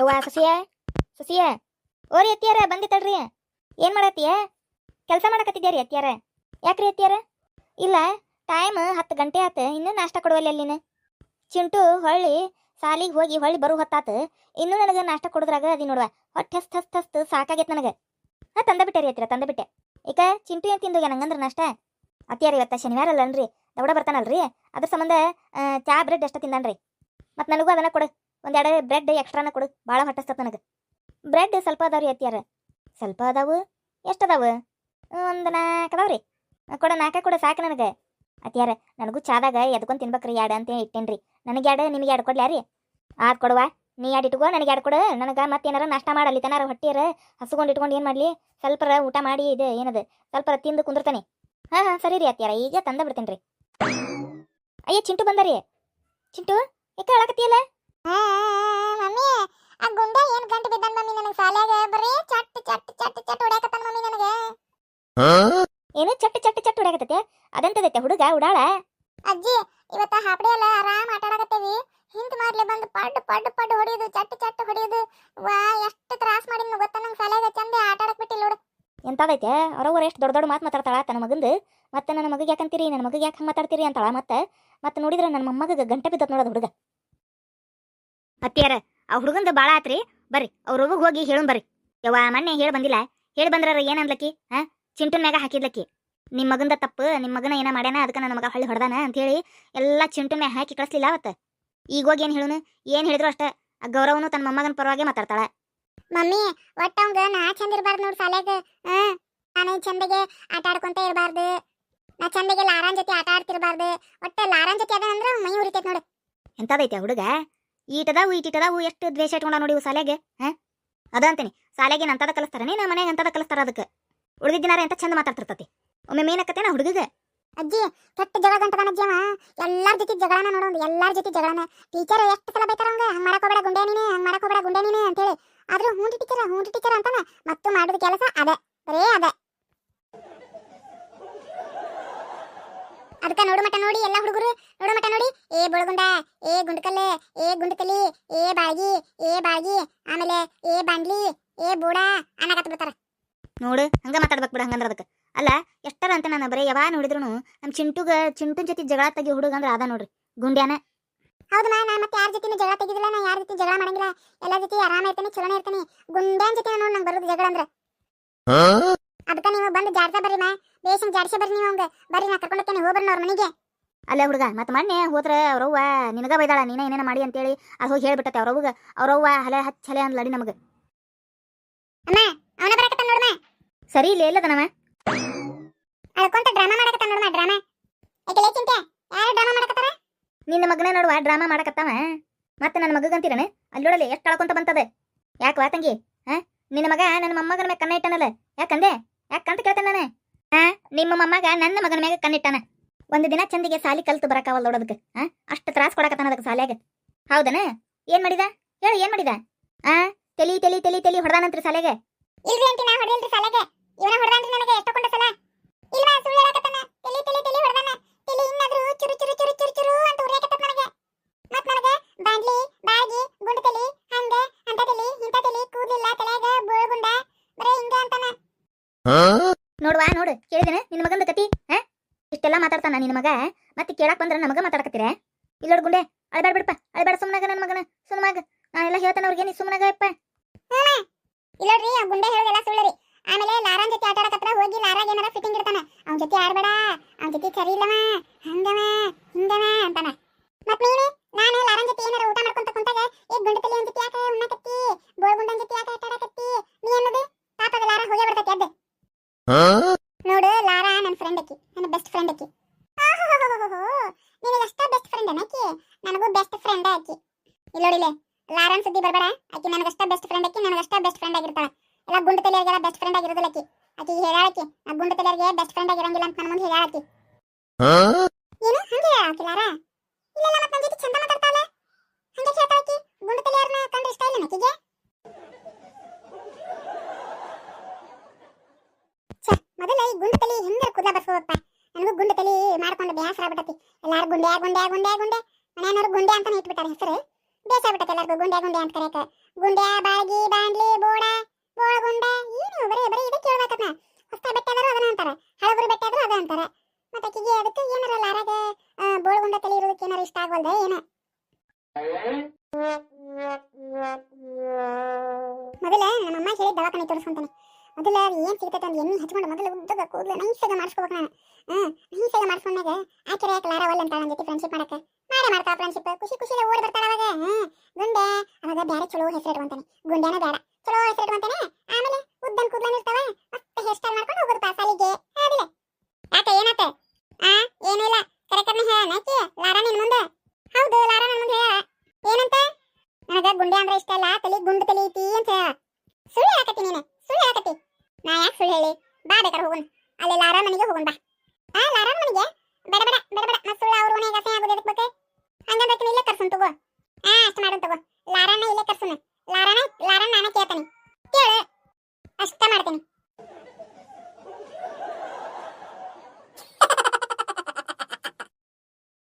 ಅವ್ವ ಸಸಿಯ ಸಸಿಯ ಓರಿ ಅತ್ತಿಯಾರ ಬಂದಿತ್ತಳ್ರಿ ಏನು ಮಾಡತ್ತೀಯ? ಕೆಲಸ ಮಾಡಕತ್ತಿದ್ಯಾರಿ ಅತ್ತಿಯಾರ? ಯಾಕ್ರಿ ಅತ್ತಿಯಾರ? ಇಲ್ಲ ಟೈಮ್ ಹತ್ತು ಗಂಟೆ ಆತ, ಇನ್ನೂ ನಾಷ್ಟ ಕೊಡುವಲ್ಲ ಅಲ್ಲಿನ. ಚಿಂಟು ಹೊಳ್ಳಿ ಸಾಲಿಗೆ ಹೋಗಿ ಹೊಳ್ಳಿ ಬರು ಹೊತ್ತಾತ, ಇನ್ನೂ ನನಗೆ ನಾಷ್ಟ ಕೊಡುದ್ರಾಗ ಅದಿ ನೋಡುವ. ಹೊಟ್ಟೆ ಹಸ್ತ್ ಹಸ್ತ್ ಹಸ್ತ್ ಸಾಕಾಗೈತೆ ನನಗೆ. ಹಾಂ, ತಂದ ಬಿಟ್ಟೆ ಅತ್ತಿರ, ತಂದ ಬಿಟ್ಟೆ. ಈಗ ಚಿಂಟು ಏನು ತಿಂದು ನಂಗಂದ್ರ ನಾಷ್ಟ? ಅತ್ತಿಯಾರ ಇವತ್ತು ಶನಿವಾರ ಅಲ್ಲನ್ರಿ ದೌಡ ಬರ್ತಾನಲ್ರಿ? ಅದ್ರ ಸಂಬಂಧ ಚಾ, ಬ್ರೆಡ್ ಅಷ್ಟ ತಿಂದಾನ್ರಿ. ಮತ್ತು ನನಗೂ ಅದನ್ನ ಕೊಡು. ಒಂದೆರಡು ಬ್ರೆಡ್ ಎಕ್ಸ್ಟ್ರಾನ ಕೊಡು. ಭಾಳ ಹೊಟ್ಟಿಸ್ತದೆ ನನಗೆ. ಬ್ರೆಡ್ ಸ್ವಲ್ಪ ಅದಾವ್ರಿ ಅತ್ತಿಯಾರ. ಸ್ವಲ್ಪ ಅದಾವು? ಎಷ್ಟು ಅದಾವು? ಒಂದು ನಾಲ್ಕು ಅದಾವ್ರಿ ಕೊಡ ನಾಲ್ಕ ಕೊಡ ಸಾಕು ನನಗೆ. ಅತ್ತಿಯಾರ, ನನಗೂ ಚಾದಾಗ ಎದ್ಕೊಂಡ್ ತಿನ್ಬೇಕ್ರಿ, ಎರಡು ಅಂತ ಇಟ್ಟೇನ್ರಿ ನನಗೆ ಎರಡು, ನಿಮಗೆ ಎರಡು ಕೊಡ್ಲ್ಯಾ ರೀ? ಆದ್ ಕೊಡುವ, ನೀ ಎರಡು ಇಟ್ಕೋ, ನನಗೆ ಎರಡು ಕೊಡು. ನನಗೆ ಮತ್ತೇನಾರ ನಾಷ್ಟ ಮಾಡಲಿ, ತನಾರ ಹೊಟ್ಟಿಯರ ಹಸ್ಕೊಂಡು ಇಟ್ಕೊಂಡು ಏನು ಮಾಡಲಿ? ಸ್ವಲ್ಪರ ಊಟ ಮಾಡಿ, ಇದು ಏನದು? ಸ್ವಲ್ಪ ತಿಂದು ಕುಂದಿರ್ತಾನೆ. ಹಾಂ ಹಾಂ, ಸರಿ ರೀ ಅತ್ತಿಯಾರ, ಈಗ ತಂದ ಬಿಡ್ತೇನೆ ರೀ ಅಯ್ಯ, ಚಿಂಟು ಬಂದ ರೀ ಚಿಂಟು ಯಾಕೆ ಹೇಳಕತ್ತಿಯಲ್ಲ ಮಮ್ಮಿ ಆ ಗುಂಡ ಏನ್ ಗಂಟು ಬಿದ್ದಾನ ಮಮ್ಮಿ ನನಗೆ ಸಾಲ್ಯಾಗ? ಬರೀ ಚಟ್ ಚಟ್ ಚಟ್ ಚಟ್ ಹೊಡ್ಯಾಕತ್ತಾನ ಮಮ್ಮಿ ನನಗೆ. ಏನು ಚಟ್ ಚಟ್ ಚಟ್ ಹೊಡ್ಯಾಕತ್ತೈತೆ? ಅದಂತದೈತೆ ಹುಡುಗ ಉಡಾಳ? ಅಜ್ಜಿ ಇವತ್ತ ಹಾಪಡಿ ಅಲ್ಲ ಆರಾಮ್ ಆಟ ಆಡಕತ್ತೇವಿ ಹಿಂದ್ ಮಾಡ್ಲಿ ಬಂದು ಪಡ್ ಪಡ್ ಪಡ್ ಹೊಡಿಯೋದು ಚಟ್ ಚಟ್ ಹೊಡಿಯೋದು. ವಾ ಎಷ್ಟು ತ್ರಾಸ್ ಮಾಡಿದ್ನು ಗೊತ್ತಾ ನಂಗೆ ಸಾಲ್ಯಾಗ? ಚಂದ ಆಟ ಆಡಕ್ ಬಿಟ್ಟಿಲ್ಲ ನೋಡು. ಎಂತದೈತೆ? ಅವ್ರವ್ರ ಎಷ್ಟು ದೊಡ್ಡ ದೊಡ್ಡ ಮಾತು ಮಾತಾಡ್ತಾಳ ತನ್ನ ಮಗಂದು? ಮತ್ತೆ ನನ್ನ ಮಗಗೆ ಯಾಕಂತೀರಿ ನನ್ನ ಮಗಗೆ ಯಾಕೆ ಹಂಗೆ ಮಾತಾಡ್ತೀರಿ ಅಂತಾಳ ಮತ್ತೆ? ಮತ್ತೆ ನೋಡಿದ್ರೆ ನನ್ನ ಮೊಮ್ಮಗ ಗಂಟೆ ಬಿದ್ದತ್ ನೋಡೋದು ಹುಡುಗ. ಅತ್ತಿಯಾರ ಆ ಹುಡುಗಂದು ಭಾಳ ಆತ್ರಿ. ಬರ್ರಿ ಅವ್ರ ಹೋಗಿ ಹೇಳೋಣ ಬರ್ರಿ. ಯವ್ವ ಮೊನ್ನೆ ಹೇಳಿ ಬಂದಿಲ್ಲ. ಹೇಳಿ ಬಂದ್ರ ಏನ್ ಅನ್ಲಕ್ಕಿ ಹಾ? ಚಿಂಟನ್ ಮ್ಯಾಗ ಹಾಕಿದ್ಲಕ್ಕಿ. ನಿಮ್ಮ ಮಗಂದ ತಪ್ಪು ನಿಮ್ಮ ಮಗನ ಏನ ಮಾಡ್ಯಾನ ಅದಕ್ಕೆ ನನ್ನ ಮಗ ಹಳ್ಳಿ ಹೊಡೆದಾನ ಅಂತೇಳಿ ಎಲ್ಲ ಚಿಂಟನ್ ಮ್ಯಾಗ ಹಾಕಿ ಕಳಿಸ್ಲಿಲ್ಲ ಅವತ್ತ. ಈಗ ಹೋಗಿ ಏನು ಹೇಳುನು? ಏನು ಹೇಳಿದ್ರು ಅಷ್ಟ. ಆ ಗೌರವನು ತನ್ನ ಮೊಮ್ಮಗನ ಪರವಾಗಿ ಮಾತಾಡ್ತಾಳ. ಮಮ್ಮಿ ಒಟ್ಟ ಅವಂಗ ನಾ ಚಂದ ಇರಬಾರ್ದು ನೋಡ್ ಹಾ? ನಾನು ಚಂದಗೆ ಆಟ ಆಡ್ಕೊಂತ ಇರಬಾರ್ದು. ನಾ ಚಂದಗೆ ಲಾರಾನ್ ಜೊತೆ ಆಟ ಆಡ್ತಿರಬಾರ್ದು. ಒಟ್ಟ ಲಾರಾನ್ ಜೊತೆ ಅದ ಅಂದ್ರೆ ಮೈ ಉರಿತೈತ್ ನೋಡು. ಎಂತದೈತೆ ಹುಡುಗ? ಈಟದಾವು ಈಟಿಟದಾವು ಎಷ್ಟು ದ್ವೇಷ ಇಟ್ಕೊಂಡ ನೋಡಿ ಸಾಲೆಗೆ ಹಾ? ಅದ ಅಂತೀನಿ. ಸಾಲೆಗೆ ಅಂತದ ಕಲಿಸ್ತಾರನೇ ನಾ ಮನೆಗೆ ಅಂತದ ಕಲಿಸ್ತಾರ ಅದಕ್ಕೆ? ಉಳಿದ ಎಂತ ಚಂದ ಮಾತಾಡ್ತಿರ್ತತಿ? ಒಮ್ಮೆ ನಾ ಹುಡುಗಗೆ. ಅಜ್ಜಿ, ಕೆಟ್ಟ ಜಗಳ ಗಂಟದಾನ ಅಜ್ಜಿ ಅವ. ಎಲ್ಲಾರ ಜೊತೆ ಜಗಳನ ನೋಡೋದು ಎಲ್ಲಾರ ಜೊತೆ ಜಗಳನ. ಟೀಚರ್ ಎಷ್ಟು ಸಲ ಬೇಕಾರ ಹಂಗ್ ಮಾಡಕ್ ಹೋಗ್ಬೇಡ ಗುಂಡೆ ನೀನೆ, ಹಂಗ್ ಮಾಡಕ್ ಹೋಗ್ಬೇಡ ಗುಂಡೆ ನೀನೆ ಅಂತೇಳಿ ಆದ್ರೂ ಹ್ಞೂ ಟೀಚರ್ ಹ್ಞೂ ಟೀಚರ್ ಅಂತಾನ. ಮತ್ತು ಮಾಡೋದು ಕೆಲಸ ಅದ ಅದಕ್ಕ ನೋಡು ಮಟ ನೋಡಿ ಎಲ್ಲ ಹುಡುಗರು ನೋಡು ಮಟ ನೋಡಿ ಏ ಬೊಳಗುಂಡ ಏ ಗುಂಡಕಲ್ಲೆ ಏ ಗುಂಡಕಲಿ ಏ ಬಾಳ್ಗಿ ಏ ಬಾಗಿ ಆಮೇಲೆ ಏ ಬಂಡ್ಲಿ ಏ ಬೂಡ ಅನ್ನಕತ್ತ ಬಿಡ್ತಾರ. ನೋಡು ಹಂಗ ಮಾತಾಡ್ಬೇಕು ಬಿಡ ಹಂಗಂದ್ರ ಅದಕ್ಕೆ. ಅಲ್ಲ ಎಷ್ಟರ ಅಂತ ನಾನು ಬರೀ ಯಾವ ನೋಡಿದ್ರು ನಮ್ಮ ಚಿಂಟುಗ ಚಿಂಟುನ್ ಜೊತೆ ಜಗಳ ತೆಗಿ ಹುಡುಗ ಅಂದ್ರೆ ಅದ ನೋಡ್ರಿ ಗುಂಡ್ಯಾನ. ಹೌದು ಮಾ ನಾನು ಮತ್ತೆ ಯಾರ ಜೊತೆ ಜಗಳ ತೆಗಿದಿಲ್ಲ ನಾ ಯಾರ ಜೊತೆ ಜಗಳ ಮಾಡಂಗಿಲ್ಲ. ಎಲ್ಲ ಜೊತೆ ಆರಾಮ ಇರ್ತೀನಿ ಚಲೋನೇ ಇರ್ತೀನಿ. ಗುಂಡ್ಯಾನ್ ಜೊತೆ ನೋಡಿ ನಂಗೆ ಬರೋದು ಜಗಳ ಅಂದ್ರೆ. ಅದಕ್ಕ ನೀವು ಬಂದು ಜಾರ್ಸ ಬರ್ರಿ ಮಾ ಬೇಷನ್ ಜಾರ್ಸ ಬರ್ರಿ ನೀವು ಹಂಗ. ಬರ್ರಿ ನಾ ಕರ್ಕೊಂಡು ಹೋಗ್ಬರ್ನ ಅವ್ರ ಮನೆಗೆ. ಅಲ್ಲ ಹುಡುಗ ಮತ್ತೆ ಮೊನ್ನೆ ಹೋದ್ರ ಅವ್ರವ್ವ ನಿನಗ ಬೈದಾಳ ನೀನ ಏನೇನ ಮಾಡಿ ಅಂತೇಳಿ ಅದು ಹೋಗಿ ಹೇಳ್ಬಿಟ್ಟತೆ ಅವ್ರವ್ಗ ಅವ್ರವ್ವ ಹಲೆ ಹಚ್ಚ ಹಲೆ ಅನ್ಲಡಿ ನಮಗೆ. ಅಮ್ಮ ಅವನ ಬರಕತ್ತ ನೋಡಮ್ಮ ಸರಿ ಇಲ್ಲ ಇಲ್ಲದನವ ಅಳ್ಕೊಂತ ಡ್ರಾಮಾ ಮಾಡಕತ್ತ ನೋಡಮ್ಮ ಡ್ರಾಮಾ? ಯಾಕೆ ಚಿಂತೆ ಯಾರು ಡ್ರಾಮಾ ಮಾಡಕತ್ತಾರ? ನಿನ್ನ ಮಗನ ನೋಡುವ ಡ್ರಾಮಾ ಮಾಡಕತ್ತಾವ. ಮತ್ತೆ ನನ್ನ ಮಗಗಂತೀರನ ಅಲ್ಲೋಡಲಿ ಎಷ್ಟು ಕಳ್ಕೊಂತ ಬಂತದ. ಯಾಕೆ ತಂಗಿ? ಹಾ ನಿನ್ನ ಮಗ ನನ್ನ ಮೊಮ್ಮಗನ ಮ್ಯಾಗ ಕಣ್ಣ ಇಟ್ಟನಲ್ಲ. ಯಾಕಂದೆ? ಯಾಕಂತ ಕೇಳ್ತೇನೆ ನಾನು? ಹಾ ನಿಮ್ಮ ಮೊಮ್ಮಗ ನನ್ನ ಮಗನ ಮ್ಯಾಗ ಕಣ್ಣಿಟ್ಟಾನ ಒಂದು ದಿನ ಚಂದಿಗೆ ಸಾಲಿ ಕಲ್ತು ಬರಕಾವಲ್ಲ ನೋಡೋದಕ್ಕೆ ಆ? ಅಷ್ಟು ತ್ರಾಸ ಕೊಡಕತ್ತಾನ ಅದಕ್ಕೆ ಸಾಲ್ಯಾಗ. ಹೌದನ? ಏನ್ ಮಾಡಿದ? ಹೇಳು ಏನ್ ಮಾಡಿದ? ಆ? ತಲಿ ತಲಿ ತಲಿ ತಲಿ ಹೊಡೆದಾನಂತ್ರಿ ಸಾಲೆಗೆ ಇಲ್ರಿ ಅಂಟಿ ನಾ ಹೊಡೆಯಲ್ರಿ ಸಾಲೆಗೆ ಇವನ ಹೊಡೆದಾನ್ರಿ ನನಗೆ ಸಲ. ಇಲ್ವಾ ಸುಳ್ಳು ಹೇಳಕತ್ತಾನ? ತಲಿ ತಲಿ ತಲಿ ಹೊಡೆದಾನ. ತಲಿ ಇನ್ನಾದ್ರೂ ಚುರು ಚುರು ಚುರು ಚುರು ಚುರು ಅಂತ ಉರಿಯಕತ್ತ ನನಗೆ. ಮತ್ ನನಗೆ ಬಾಂಡ್ಲಿ ಬಾಗಿ ಗುಂಡು ತಲಿ ಹಂಗ ಅಂತ ತಲಿ ಇಂತ ತಲಿ ಕೂದಲಿಲ್ಲ ತಲೆಯಾಗ ಬೋಳ್ಗುಂಡ ಬರೇ ಹಿಂಗ ಅಂತಾನ. ನೋಡುವ ನೋಡು ಕೇಳಿದನ? ನಿನ್ನ ಮಗಂದ ಕತಿ? ಇಷ್ಟೆಲ್ಲ ಮಾತಾಡ್ತಾನ ನಿನ್ನ ಮಗ? ಮತ್ತೆ ಕೇಳಕ್ ಬಂದ್ರೆ ನಮಗ ಮಾತಾಡಕತ್ತೀರ? ಇಲ್ಲೋಡ್ ಗುಂಡೆ ಅಳ್ಬೇಡ ಬಿಡಪ್ಪ ಅಳ್ಬೇಡ ಸುಮ್ಮನಾಗ ನನ್ನ ಮಗನ ಸುಮ್ಮನಾಗ ನಾನೆಲ್ಲ ಹೇಳ್ತಾನ ಅವ್ರಿಗೆ ನೀ ಸುಮ್ಮನಾಗ ಯಪ್ಪ. ಇಲ್ಲೋಡ್ರಿ ಆ ಗುಂಡೆ ಹೇಳೋದೆಲ್ಲ ಸುಳ್ಳರಿ. ಆಮೇಲೆ ಲಾರಾನ್ ಜೊತೆ ಆಟ ಆಡಕತ್ರ ಹೋಗಿ ಲಾರಾಗ ಏನಾರ ಫಿಟ್ಟಿಂಗ್ ಇರ್ತಾನ ಅವ್ನ ಜೊತೆ ಆಡ್ಬೇಡ ಅವ್ನ ಜೊತೆ ಸರಿ ಇಲ್ಲವ ಹಂಗವ ಹಿಂಗವ ಅಂತಾನ. ಮತ್ ನೀನು ನಾನು ಲಾರಾನ್ ಜೊತೆ ಏನಾರ ಊಟ ಮಾಡ್ಕೊಂತ ಕುಂತಾಗ ಏ ಗುಂಡೆ ತಲೆ ಜೊತೆ ಯಾಕೆ ಉಣ್ಣಕತ್ತಿ? ಬೋಳ್ ಗುಂಡನ್ ಜೊತೆ ಯಾಕೆ ಆಟ ಆಡಕತ್ತಿ? ನೀ ಅನ್ನೋದು ಪಾಪದ ಲಾರ ಹೋಗೇ ಬಿಡ್ತೈತಿ ಅದ್ದು ನೋಡು ಲಾರಾ ನನ್ನ ಫ್ರೆಂಡ್ ಅಕ್ಕಿ ನನ್ನ ಬೆಸ್ಟ್ ಫ್ರೆಂಡ್ ಅಕ್ಕಿ ನಿನಗೆ ಅಷ್ಟ ಬೆಸ್ಟ್ ಫ್ರೆಂಡ್ ಅಕ್ಕಿ ನನಗೂ ಬೆಸ್ಟ್ ಫ್ರೆಂಡ್ ಅಕ್ಕಿ ಇಲ್ಲೋಡಿಲೆ ಲಾರನ್ ಸುದ್ದಿ ಬರಬೇಡ. ಆಕಿ ನನಗಷ್ಟ ಬೆಸ್ಟ್ ಫ್ರೆಂಡ್ ಆಕಿ ನನಗಷ್ಟ ಬೆಸ್ಟ್ ಫ್ರೆಂಡ್ ಆಗಿರ್ತಾಳ. ಎಲ್ಲ ಗುಂಡು ತಲೆಯಾಗೆಲ್ಲ ಬೆಸ್ಟ್ ಫ್ರೆಂಡ್ ಆಗಿರೋದಿಲ್ಲ ಆಕಿ. ಆಕಿ ಹೇಳಾಕಿ ಆ ಗುಂಡು ತಲೆಯಾಗೆ ಬೆಸ್ಟ್ ಫ್ರೆಂಡ್ ಆಗಿರಂಗಿಲ್ಲ ಅಂತ ನನ್ನ ಮುಂದೆ ಹೇಳಾಕಿ ಏನು? ಹಂಗೆ ಹೇಳಾಕಿ ಲಾರ? ಇಲ್ಲ ಇಲ್ಲ ಮತ್ತೆ ಜೊತೆ ಚಂದ ಮಾತಾಡ್ತಾಳೆ? ಹಂಗೆ ಹೇಳ್ತಾಳಕಿ ಗುಂಡು ತಲೆಯಾರನ್ನ ಕಂಡ್ರೆ ಇಷ್ಟ ಇಲ್ಲ ಆಕಿಗೆ? ಮೊದಲ ಈ ಗುಂಡು ತಲೆ ಹಿಂದೆ ಕೂದಲ ಬರ್ಸೋದಪ್ಪ ನನಗೂ ಗುಂಡು ತಲೆ ಮಾಡ್ಕೊಂಡು ಬೇಸರ ಆಗ್ಬಿಟ್ಟತಿ. ಎಲ್ಲಾರು ಗುಂಡೆ ಗುಂಡೆ ಗುಂಡೆ ಗುಂಡೆ ಮನೆಯವ್ರು ಗುಂಡೆ ಅಂತ ಇಟ್ಬಿಟ್ಟಾರೆ ಹೆಸರು. ಬೇಸಾಗ್ಬಿಟ್ಟತೆ ಎಲ್ಲರಿಗೂ ಗುಂಡೆ ಗುಂಡೆ ಅಂತ ಕರೆಯಕ ಗುಂಡ್ಯಾ, ಬಾಳ್ಗಿ ಬಾಂಡ್ಲಿ ಬೋಡ ಬೋಳ ಗುಂಡೆ ಏನು ಬರೀ ಬರೀ ಇದಕ್ಕೆ ಕೇಳ್ಬೇಕನ್ನ ಹೊಸ ಬೆಟ್ಟ ಆದರೂ ಅದನ್ನ ಅಂತಾರೆ. ಹಳಬರು ಬೆಟ್ಟ ಆದರೂ ಅದ ಅಂತಾರ. ಮತ್ತೆ ಅಕ್ಕಿಗೆ ಅದಕ್ಕೆ ಏನಾರ ಬೋಳ ಗುಂಡ ತಲೆ ಇರೋದಕ್ಕೆ ಏನಾರ ಇಷ್ಟ ಆಗವಲ್ದ ಏನ? ಮೊದಲ ನಮ್ಮಮ್ಮ ಹೇಳಿ ದವಾಖಾನೆ ತೋರಿಸ್ಕೊಂತಾನೆ ಮೊದಲ ಏನು ಸಿಗ್ತೈತೆ ಅಂತ ಎಣ್ಣೆ ಹಚ್ಕೊಂಡು ಮೊದಲು ಉದ್ದಗ ಕೂದಲು ನೈಸಾಗ ಮಾಡಿಸ್ಕೋಬೇಕು ನಾನು. ಹ್ಮ್ ನೈಸಾಗ ಮಾಡಿಸ್ಕೊಂಡಾಗ ಆಕೆರೆ ಯಾಕೆ ಲಾರವಲ್ಲ ಅಂತ ನನ್ನ ಜೊತೆ ಫ್ರೆಂಡ್ಶಿಪ್ ಮಾಡಕ್ಕೆ. ಮಾಡೇ ಮಾಡ್ತಾ ಫ್ರೆಂಡ್ಶಿಪ್ ಖುಷಿ ಖುಷಿಲೆ ಓಡಿ ಬರ್ತಾಳ ಅವಾಗ. ಗುಂಡೆ. ಅವಾಗ ಬ್ಯಾರೆ ಚಲೋ ಹೆಸರು ಇಟ್ಕೊಂತಾನೆ ಗುಂಡೆನ ಬೇಡ ಚಲೋ ಹೆಸರು ಇಟ್ಕೊಂತಾನೆ ಆಮೇಲೆ ಉದ್ದನ್ ಕೂದಲನ್ ಇರ್ತಾವ. ಮತ್ತೆ ಹೇರ್ ಸ್ಟೈಲ್ ಮಾಡ್ಕೊಂಡು ಹೋಗೋದು ಪಾಸಾಲಿಗೆ ಅದಿಲ್ಲ ಆತ ಏನಾತ? ಆ ಏನಿಲ್ಲ ಕರೆಕ್ಟರ್ನ ಹೇಳ ನಾಕಿ ಲಾರಾ ನಿನ್ ಮುಂದೆ. ಹೌದು, ಲಾರಾ ನನ್ ಮುಂದೆ. ಹೇಳ ಏನಂತ? ನನಗ ಗುಂಡೆ ಅಂದ್ರೆ ಇಷ್ಟ ಇಲ್ಲ. ತಲಿ ಗುಂಡು ತಲಿ ಐತಿ ಅಂತ ಹೇಳ. ಸುಳ್ಳು ಹೇಳಕತ್ತಿ ನೀನು. ಸುಳ್ಳು ಹೇಳಕತ್ತಿ. ನಾ ಯಾಕೆ ಸುಳ್ಳು ಹೇಳಿ? ಬಾ ಬೇಕಾರೆ ಹೋಗುನ್. ಅಲ್ಲಿ ಲಾರಾ ಮನೆಗೆ ಹೋಗುನ್ ಬಾ. ಆ, ಲಾರಾ ಮನೆಗೆ? ಬೇಡ ಬೇಡ ಬೇಡ ಬೇಡ. ಮತ್ತೆ ಸುಳ್ಳು ಅವ್ರ ಮನೆಗೆ ಅಸಹ್ಯ ಆಗೋದು ತಗೋ. ಆ ಅಷ್ಟು ಮಾಡೋಣ ತಗೋ.